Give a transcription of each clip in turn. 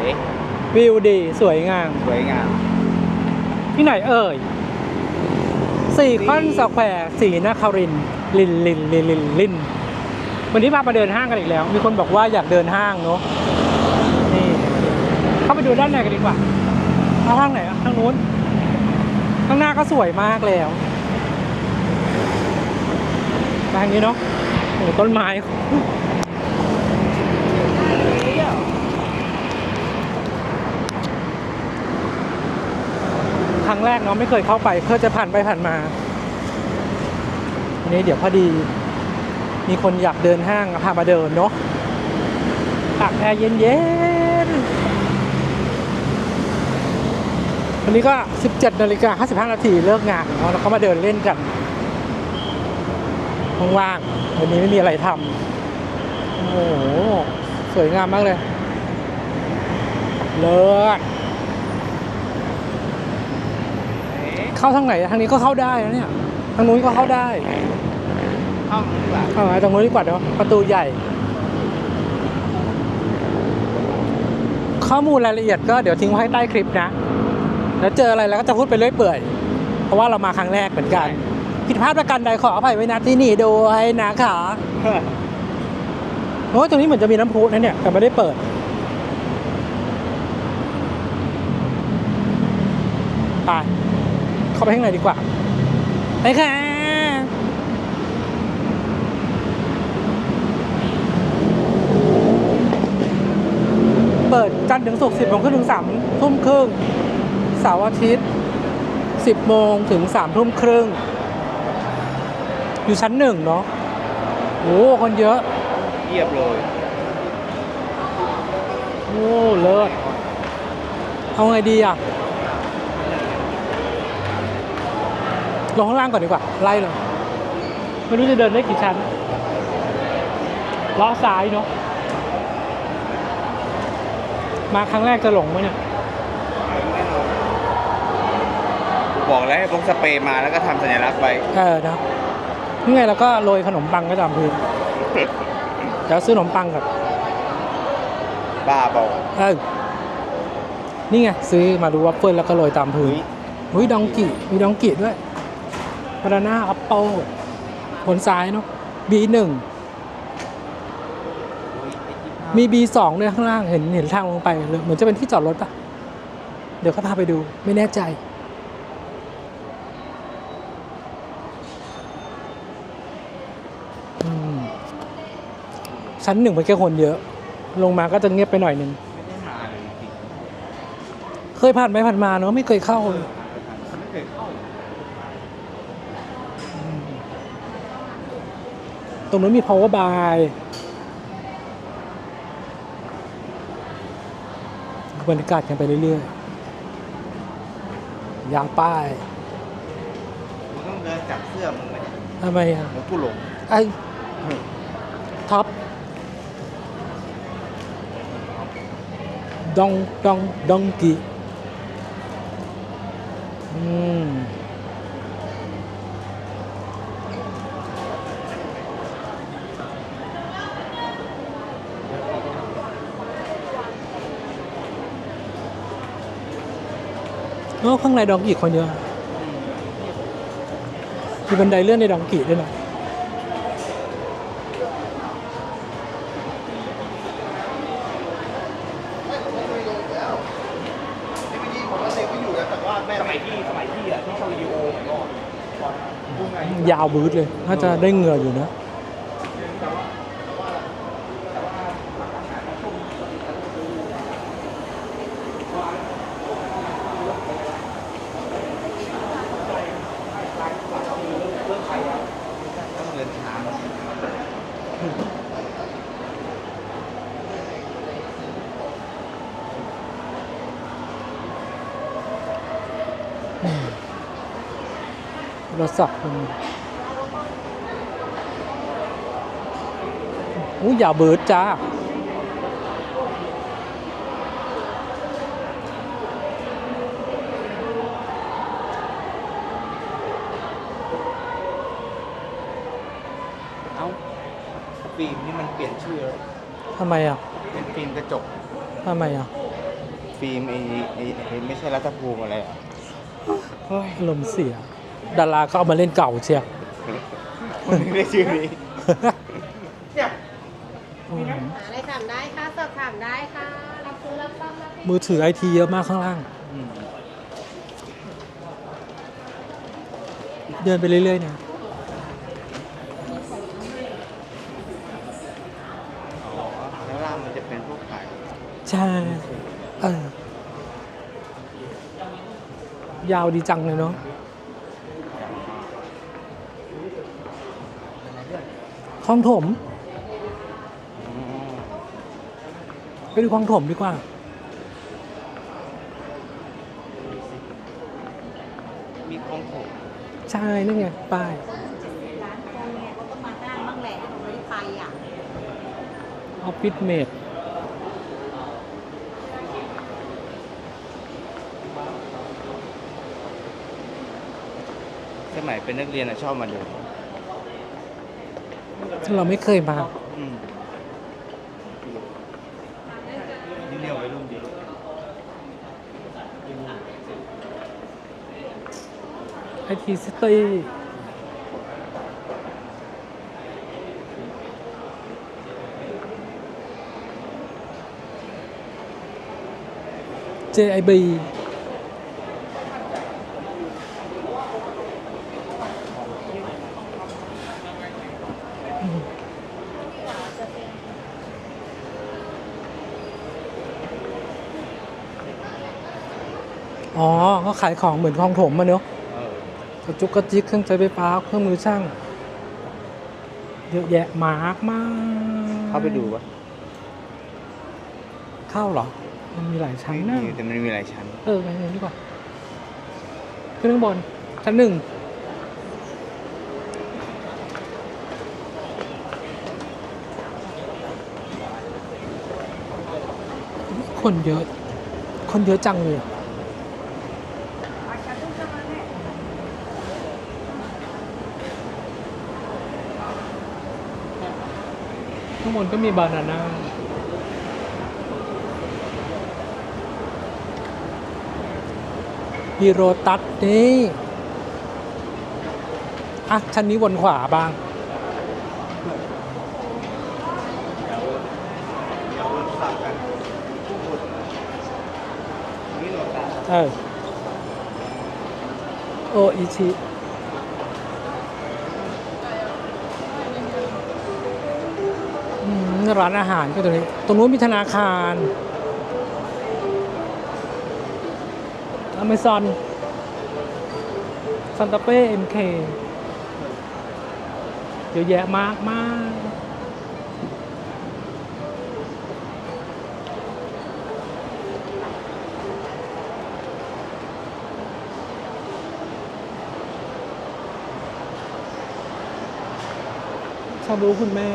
เอ๊ะวิวดีสวยงาม สวยงาม ที่ไหนเอ่ยสี่คอนสแควร์สีนครินทร์ลินลินลินลินลินวันนี้พามาเดินห้างกันอีกแล้ว มีคนบอกว่าอยากเดินห้างเนาะนี่เข้าไปดูด้านในกันดีกว่าเอาห้างไหนอะทางนู้นข้างหน้าก็สวยมากแล้วไปทางนี้เนาะโอ้โหต้นไม้ ค รั้งแรกเนาะไม่เคยเข้าไปเพื่อจะผ่านไปผ่านมาอันนี้เดี๋ยวพอดี มีคนอยากเดินห้างพามาเดินเนาะตากแอร์เย็นๆวันนี้ก็ 17นาฬิกา55นาทีเลิกงานเนาะแล้วก็มาเดินเล่นกันว่างๆวันนี้ไม่มีอะไรทำโอ้โหสวยงามมากเลย เลิศ เข้าทางไหนทางนี้ก็เข้าได้นะเนี่ยทางนู้นก็เข้าได้ห้องดีกว่าเออตรงนู้นดีกว่าเนาะประตูใหญ่ ข้อมูลรายละเอียดก็เดี๋ยวทิ้งไว้ให้ใต้คลิปนะแล้วเจออะไรแล้วก็จะพูดไปเรื่อยเปื่อย เพราะว่าเรามาครั้งแรกเหมือนกันผิดพลาดประการใดขออภัยไว้นะที่นี่ด้วยนะคะโอ้ยตรงนี้เหมือนจะมีน้ำพุนะเนี่ยแต่ไม่ได้เปิดไป เข้าไปข้างในดีกว่าไปค่ะเปิดจันทร์ถึงศุกร์10โมงครึ่งถึง3ทุ่มครึ่งเสาร์อาทิตย์ 10โมงถึง3ทุ่มครึ่งอยู่ชั้นหนึ่งเนาะโอ้คนเยอะเยียบเลยโอ้เลิศเอาไงดีอะ ลงข้างล่างก่อนดีกว่า ไล่เลยไม่รู้จะเดินได้กี่ชั้นล้อซ้ายเนาะมาครั้งแรกจะหลงไหมเนี่ยบอกแล้วให้พกสเปรย์มาแล้วก็ทำสัญลักษณ์ไว้เออนะนี่ไงเราก็โรยขนมปังก็ตามพื้นเดี๋ยวซื้อขนมปังก่อนบ้าบอกเออนี่ไงซื้อมาดูวัฟเฟิลแล้วก็โรยตามพื้นอุ้ยดองกิมีดองกิด้วย บานาน่าอัปเปิลผลซ้ายเนาะ B1 มี B2 ด้วยข้างล่างเห็นเห็นทางลงไปเลยเหมือนจะเป็นที่จอดรถปะเดี๋ยวก็พาไปดูไม่แน่ใจอืมชั้นหนึ่งมันแค่คนเยอะ ลงมาก็จะเงียบไปหน่อยหนึ่งไม่ได้มาเลยจริงเคยผ่านไปผ่านมาเนาะไม่เคยเข้าเลยๆไม่เคยเข้า ตรงนู้นมี power by บรรยากาศกันไปเรื่อยๆ ยาวป้ายมึงต้องเดินจับเสื้อมึงไหมทำไมอะเดี๋ยวกูหลงไอ้ท็อปดองดองดองกี โอ้ข้างในดองกีคนเยอะมีบันไดเลื่อนในดองกีด้วยนะสมัยที่สมัยที่อะที่โชว์วิดีโอก่อนยาวบืดเลย น่าจะได้เหงื่ออยู่นะ โทรศัพท์มันอู้อย่าเบิดจ้า เอ้าฟิล์มนี่มันเปลี่ยนชื่อแล้วทำไมอะ เป็นฟิล์มกระจก ทำไมอะ ฟิล์มไอ้ไอ้ไอ้ไม่ใช่รัฐภูมิอะไรอะ เฮ้ยอารมณ์เสีย ดาราก็เอามาเล่นเก่าเชียวคนนึงได้ชื่อนี้อืมหาอะไรถามได้ค่ะสอบถามได้ค่ะรับซื้อรับซ่อมรับมือถือไอทีเยอะมากข้างล่างอืมเดินไปเรื่อยๆนะอ๋อแล้วล่างมันจะเป็นพวกขายใช่เออยาวดีจังเลยเนาะ ลองถมอ๋อไปดูคลองถมดีกว่า มีคลองถมใช่นั่นไงป้ายร้านคนเนี่ยเขาก็มาห้างบ้างแหละเขาไม่ได้ไปอะออฟฟิศเมดสมัยเป็นนักเรียนอะชอบมาดูซึ่ง เราไม่เคยมา อืมนี่เนี่ยวัยรุ่นดีไอทีซิตี้เจไอบี อ๋อเขาขายของเหมือนคลองถมมาเนอะเออกระจุกกระจิกเครื่องใช้ไฟฟ้าเครื่องมือช่าง เยอะแยะมากมากเข้าไปดูปะเข้าเหรอ มันมีหลายชั้นไม่นะมีแต่มันมีหลายชั้น เออไปเงินดีกว่าขึ้นข้างบน ชั้นหนึ่งคนเยอะ คนเยอะจังเลยอะข้างบนก็มีบานาน่ามีโรตัสนี่อะชั้นนี้วนขวาบ้างเดี๋ยวสับกันนี่โหลดตาเออ โออิชิ ร้านอาหารก็ตรงนี้ ตรงนู้นมีธนาคารอเมซอนซันตาเป้เอ็มเคเยอะแยะมากมากชอบรู้คุณแม่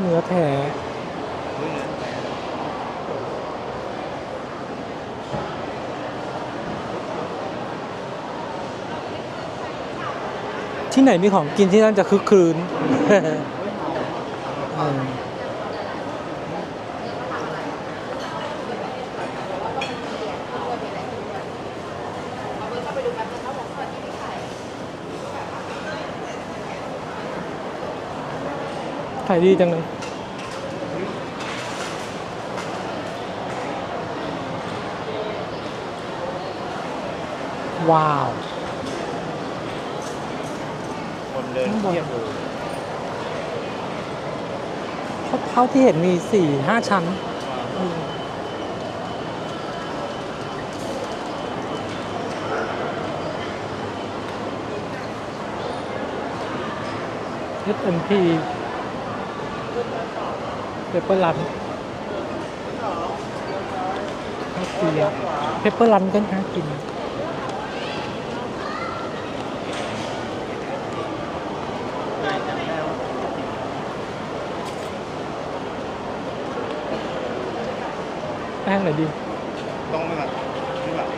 เนื้อแท้เที่ไหนมีของกินที่นั่นจะคึกคืน ขายดีจังเลยว้าว คนเดินเทียบเลยเท่าเท่าที่เห็นมีสี่ห้าชั้นเอส เพเปอร์ลันน่ากินเพเปอร์ลันก็น่ากินแป้งหน่อยดีต้องไหมแบบไม่แบบ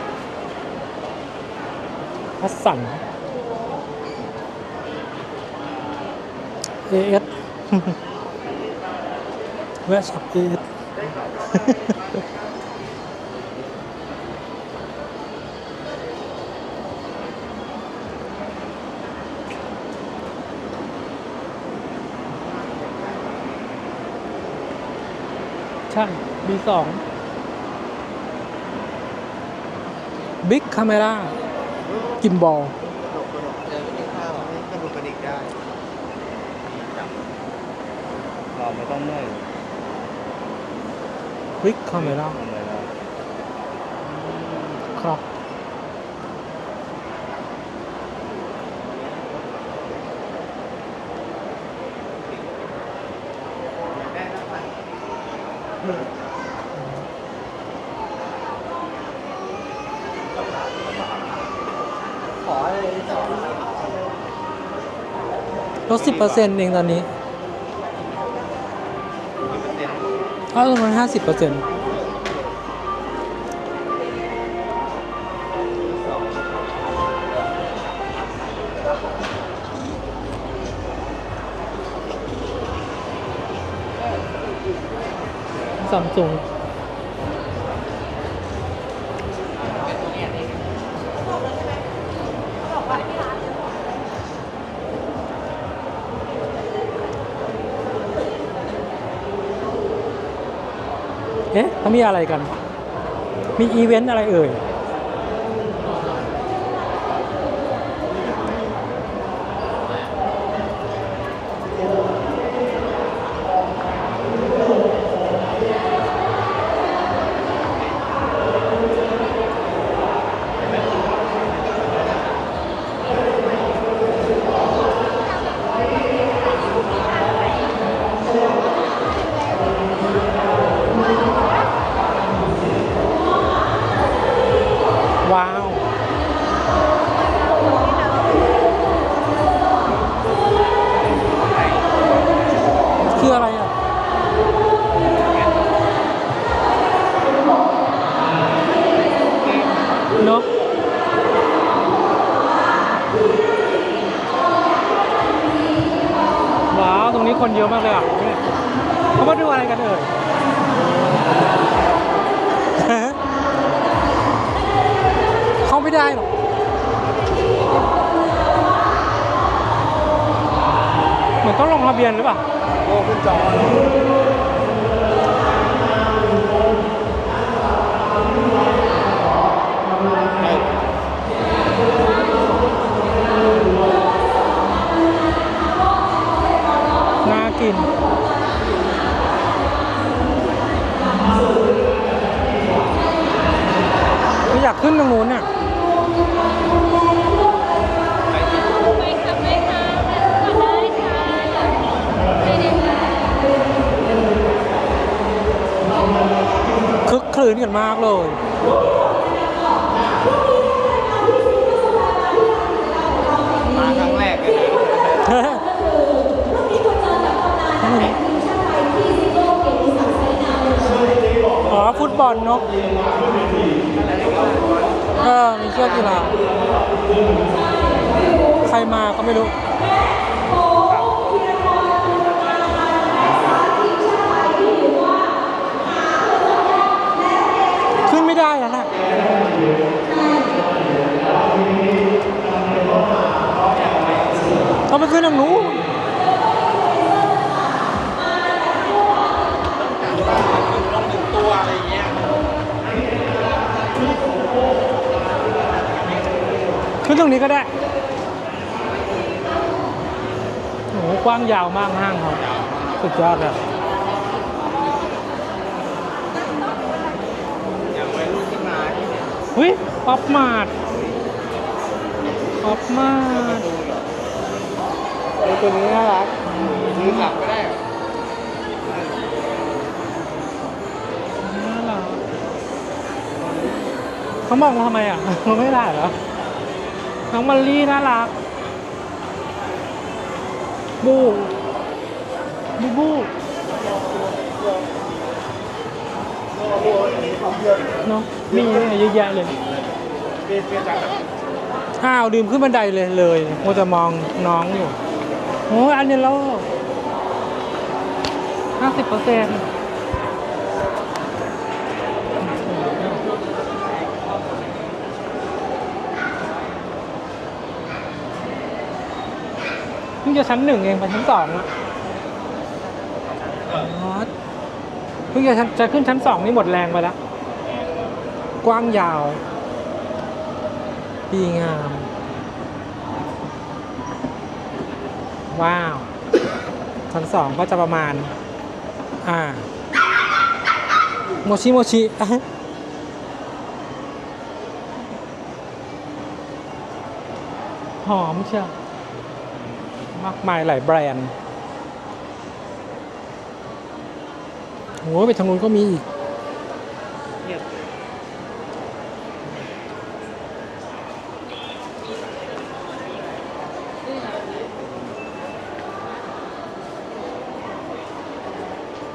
พัสสันเอเอส AS ใช่ B2 Big Camera กิมบอลเจอไม่กินข้าวไม่กระดูกกระดิกได้จับเราไม่ต้องเมื่อย Big Camera ทำอะไรแล้วครับขออะไรสองลดสิบเปอร์เซ็นต์เองตอนนี้ ถ้าประมาณห้าสิบเปอร์เซ็นต์ซัมซุงเอ๊ะเขา มีอะไรกัน มีอีเวนต์อะไรเอ่ย อนต้ มากเลย มาครั้งแรกเลยนะ อ๋อ ฟุตบอลเนาะเออมีเชือกกีฬา ใครมาก็ไม่รู้ ขึ้นไม่ได้แล้วนะต้องไปขึ้นทางนู้น ตัวอะไรเงี้ย ขึ้นตรงนี้ก็ได้โอ้โหกว้างยาวมากห้างเขาสุดยอดเลยอย่างวัยรุ่นที่มาที่เนี่ยหุ้ยป๊อปมาดป๊อปมาดไอตัวนี้น่ารักซื้อกลับก็ได้น่ารักเขามองเราทำไมอะมันไม่ได้เหรอ น้องมัลลี่น่ารัก บู บูบูเนาะมีเยเยอะแยะเลยอ้าวดื่มขึ้นบันไดเลยเลยมัวจะมองน้องอยู่โอ้ยอันนี้แล้วห้าสิบเปอร์เซ็นต์ พิ่งจะชั้นหนึ่งเองไปชั้นสองอะอ๋อเพิ่งจะชั้นจะขึ้นชั้นสองนี่หมดแรงไปแล้ว กว้างยาว ดีงาม ว้าว ชั้นสองก็จะประมาณ อ่า โมชิโมชิหอมเชียว มากมายหลายแบรนด์โอ้ไปทางนู้นก็มีอีกเงียบ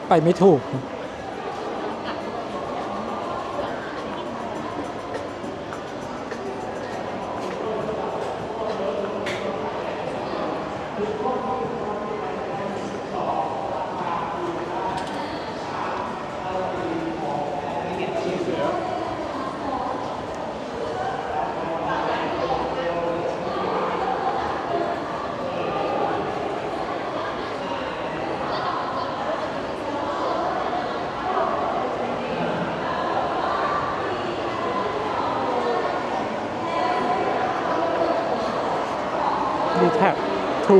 ไปไม่ถูก ดีแท็กทู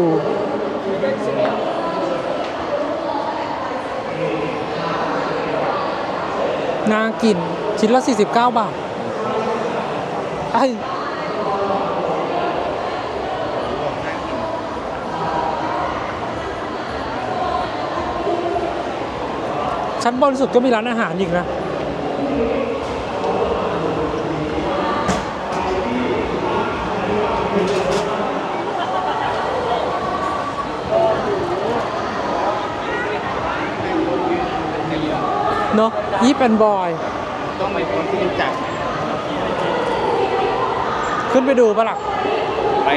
น่ากิน ชิ้นละ 49 บาทไอ้รวมน่ากินชั้นบนสุดก็มีร้านอาหารอีกนะ เนอะยี่เป็นบอย ต้องไปคนที่รู้จัก ขึ้นไปดูปะล่ะไป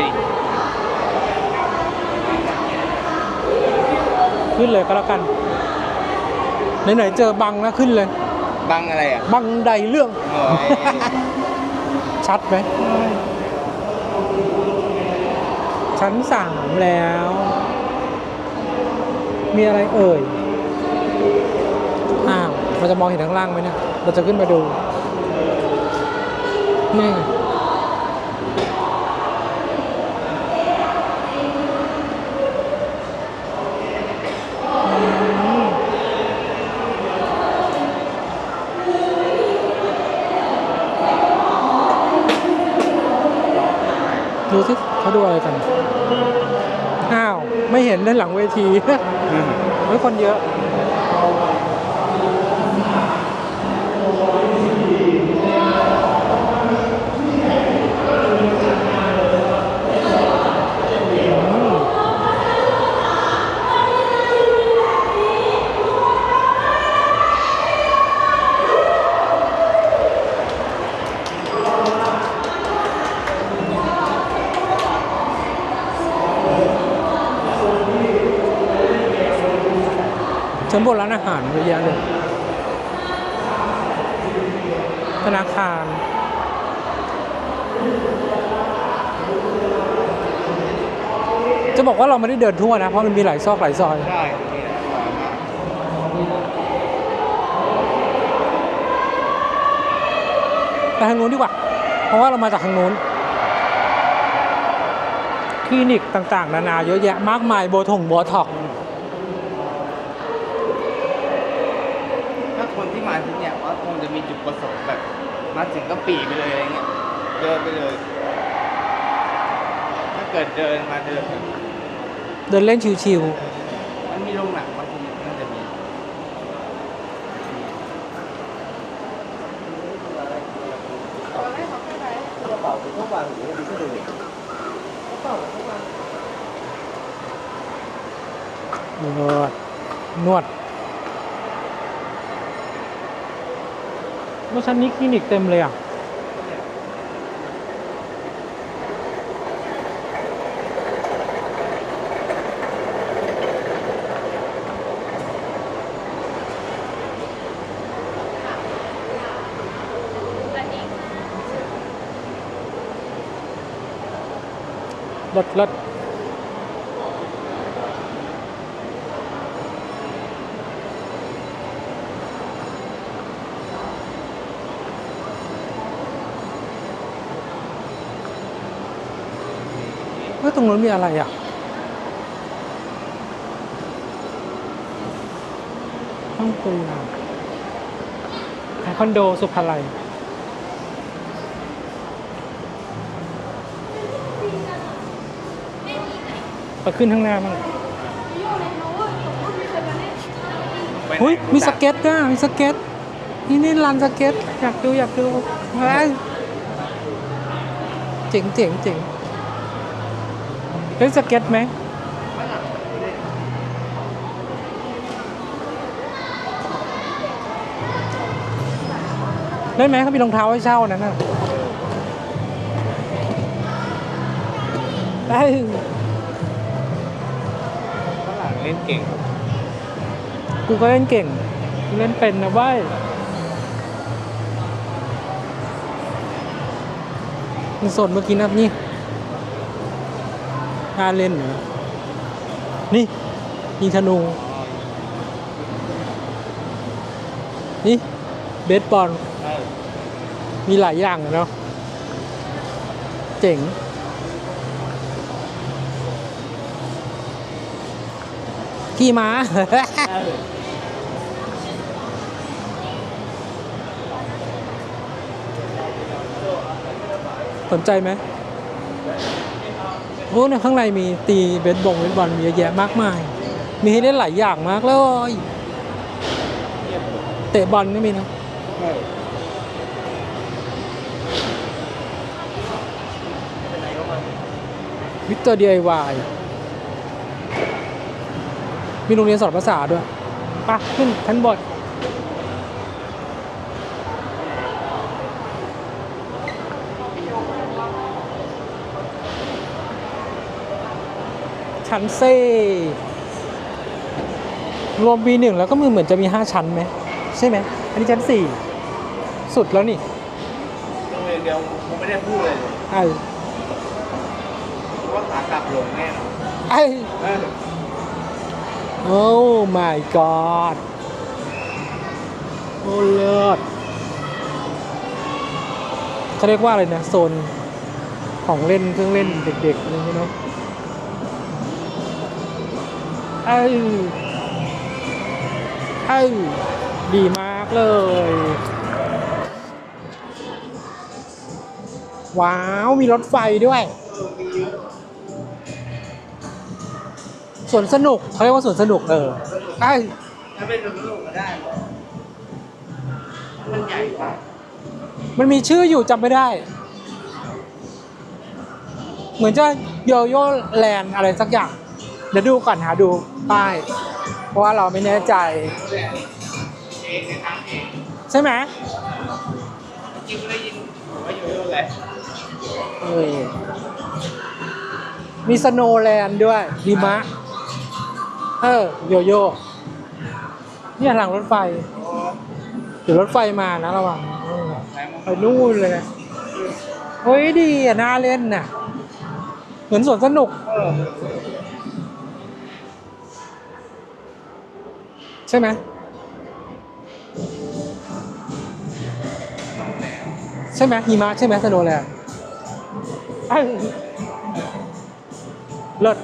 ขึ้นเลยก็แล้วกัน ไหนๆเจอบังแล้วขึ้นเลย บังอะไรอะบังใดเรื่อง โอ้ยชัดไหม ชั้นสามแล้ว มีอะไรเอ่ย อ้าวเราจะมองเห็นข้างล่างไหมเนี่ย เราจะขึ้นมาดู นี่ไงอืมดูสิเขาดูอะไรกัน อ้าว ไม่เห็นด้านหลังเวทีไม่คนเยอะ นบนร้านอาหารเยอะแยะเลย ธนาคาร จะบอกว่าเราไม่ได้เดินทั่วนะ เพราะมันมีหลายซอกหลายซอย ใช่ไปทางนู้นดีกว่า เพราะว่าเรามาจากทางนู้น คลินิกต่างๆ นานาเยอะแยะมากมายโบทงโบท็อกซ์ ถ้าคนที่มาที่เนี่ยว่าคงจะมีจุดประสงค์แบบ มาถึงก็ปีไปเลยอะไรเงี้ยเดินไปเลย ถ้าเกิดเดินมาเดินแบบเดินเล่นชิวมันมีโรงหนังบางทีน่าจะมีๆนวดนวดแล้ ว่าชั้นนี้คลินิกเต็มเลยอะลดลด นู้นมีอะไรอะห้องครัวคอนโดสุภาลัยไปขึ้นข้างหน้ามั้งหนเฮ้ยมีสเก็ตด้วยมีสเก็ตนี่นี่ลานสเก็ตอยากดูอยากดูเฮ้ยเจ๋งเจ๋งเจ๋ง เล่นสเก็ตไหมเล่นไหมเขามีรองเท้าให้เช่านั้นน่ะเอ้ฝรั่งเล่นเก่ง กูก็เล่นเก่ง กูเล่นเป็นนะว้ยมันสดเมื่อกี้นะนี่ ชาเล่นเหรอนี่ ยิงธนู นี่ เบสบอล มีหลายอย่างเนาะเจ๋ง ขี่ม้า สนใจไหม โอ้ในข้างในมีตีเบสบงเบสบอลมีเยอะแยะมากมาย มีให้เล่นหลายอย่างมากเลยเตะบอลก็มีนะวิกเตอร์ DIY มีโรงเรียนสอนภาษาด้วยปะขึ้นชั้นบน ชั้นเซ่รวม B1 แล้วก็มือเหมือนจะมี 5 ชั้นไหมใช่ไหมอันนี้ชั้น 4 สุดแล้วนี่โรงเรียนเดียวผมไม่ได้พูดเลยไอ้ว่าขากลับหลงแน่นอนไอ้เออโอ้ my god โอ้เลิศเขาเรียกว่าอะไรนะ โซนของเล่นเครื่องเล่นเด็กๆอะไรอย่างเงี้ยเนาะ ไอ้ไอ้ดีมากเลย ว้าว มีรถไฟด้วยสวนสนุกเขาเรียกว่าสวนสนุกเออไอ้ถ้าเป็นสนุกก็ได้ มันใหญ่กว่ามันมีชื่ออยู่จำไม่ได้ เหมือนจะโยโย่แลนอะไรสักอย่าง เดี๋ยวดูก่อนหาดูป้าย เพราะว่าเราไม่แน่ใจ ใช่ไหมกินได้ยินว่าอยู่ๆแหละเออมีสโนว์แลนด์ด้วยหิมะ เออ โยโย่เนี่ยหลังรถไฟเดี๋ยวรถไฟมานะระวังไหนมึงไปนู่นเลยเฮ้ยดีอะน่าเล่นน่ะ เหมือนสวนสนุก ใช่ไหมใช่ไหมหิมะใช่ไหมสโนว์แลนด์เลิศ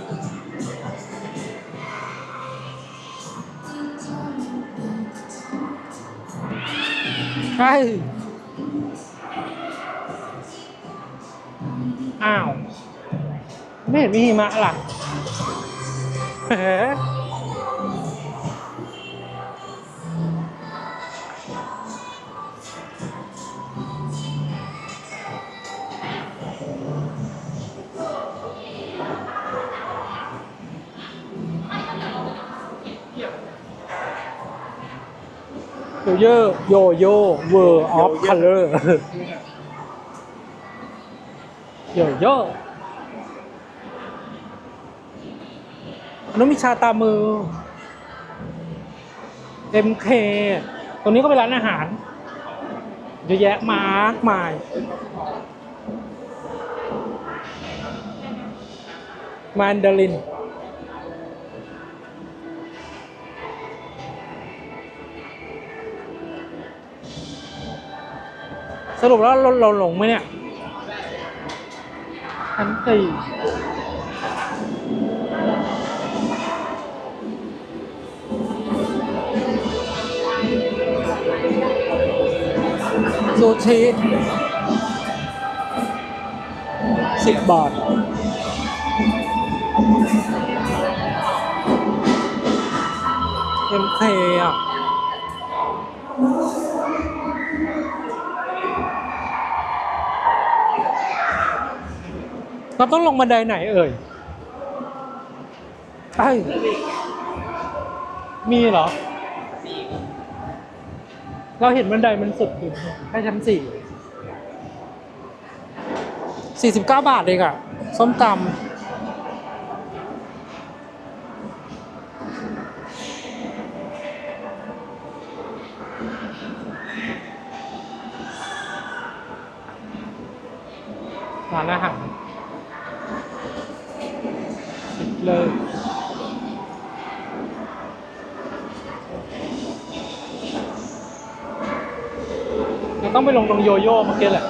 ไอ้ยอ้าว ไม่เห็นมีหิมะล่ะเฮ้ โยโย่โยโย่เวอร์ออฟคัลเลอร์โยโย่อันนั้นมีชาตามือ MK ตรงนี้ก็เป็นร้านอาหารเยอะแยะมากมายมันดาริน สรุปแล้วเราเราหลงไหมเนี่ยชั้นสี่ซูชิสิบบาทเอ็มเคอะ เราต้องลงบันไดไหนเอ่ยไอ้มีเหรอ เราเห็นบันไดมันสุดอยู่แค่ชั้นสี่สี่สิบเก้าบาทเองอะส้มตำร้านอาหารปิด เลยเราต้องไปลงตรงโยโย่เมื่อกี้แหละ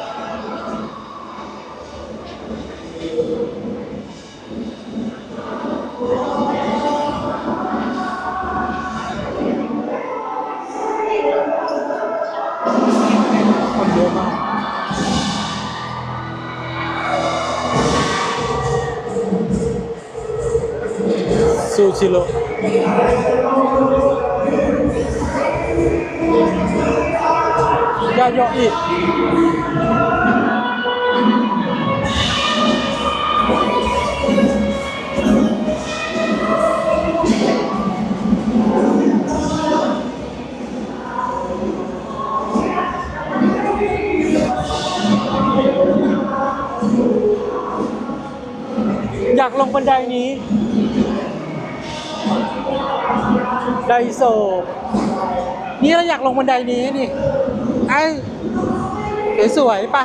ซูชิโร่ยาโยอิอยากลงบันไดนี้ ไดโซ นี่เราอยากลงบันไดนี้นี่ไอ้สวยๆปะ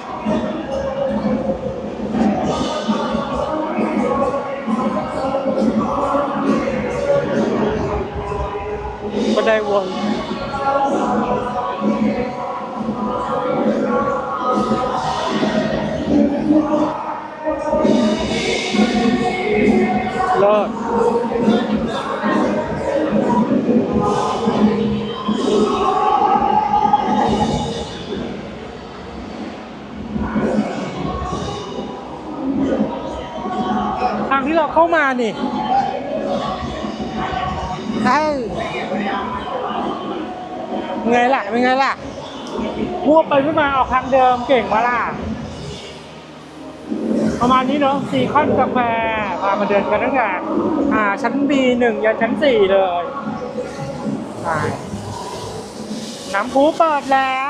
บันไดวน เราเข้ามานี่ใช่ไงล่ะเป็นไงล่ะมั่วไปไม่มาออกทางเดิมเก่งมาล่ะ ประมาณนี้เนาะสี่ขั้นกาแฟพามาเดินกันตั้งแต่อ่า ชั้น B หนึ่งยันชั้นสี่เลยน้ำพุเปิดแล้ว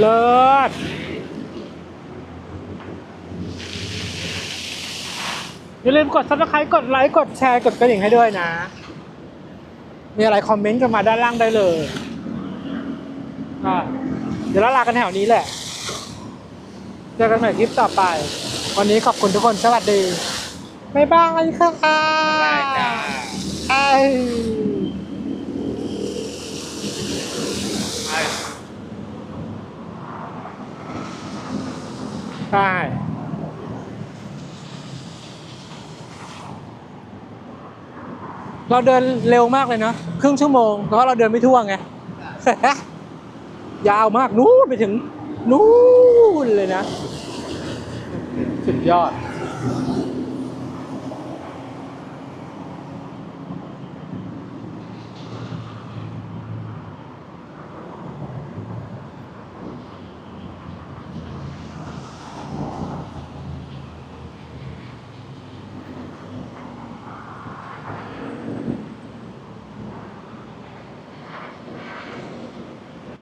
เลิศอย่าลืมกด subscribe กดไลค์กดแชร์กดกระดิ่งให้ด้วยนะ มีอะไรคอมเมนต์กันมาด้านล่างได้เลยอะเดี๋ยวเราลากันแถวนี้แหละเจอกันใหม่คลิปต่อไป วันนี้ขอบคุณทุกคนสวัสดี บ๊ายบายค่ะได้จ้าไอ้ไใช่เราเดินเร็วมากเลยเนาะครึ่งชั่วโมงเพราะเราเดินไม่ทั่วไงยาวมากนู้นไปถึงนู้นเลยนะ สุดยอด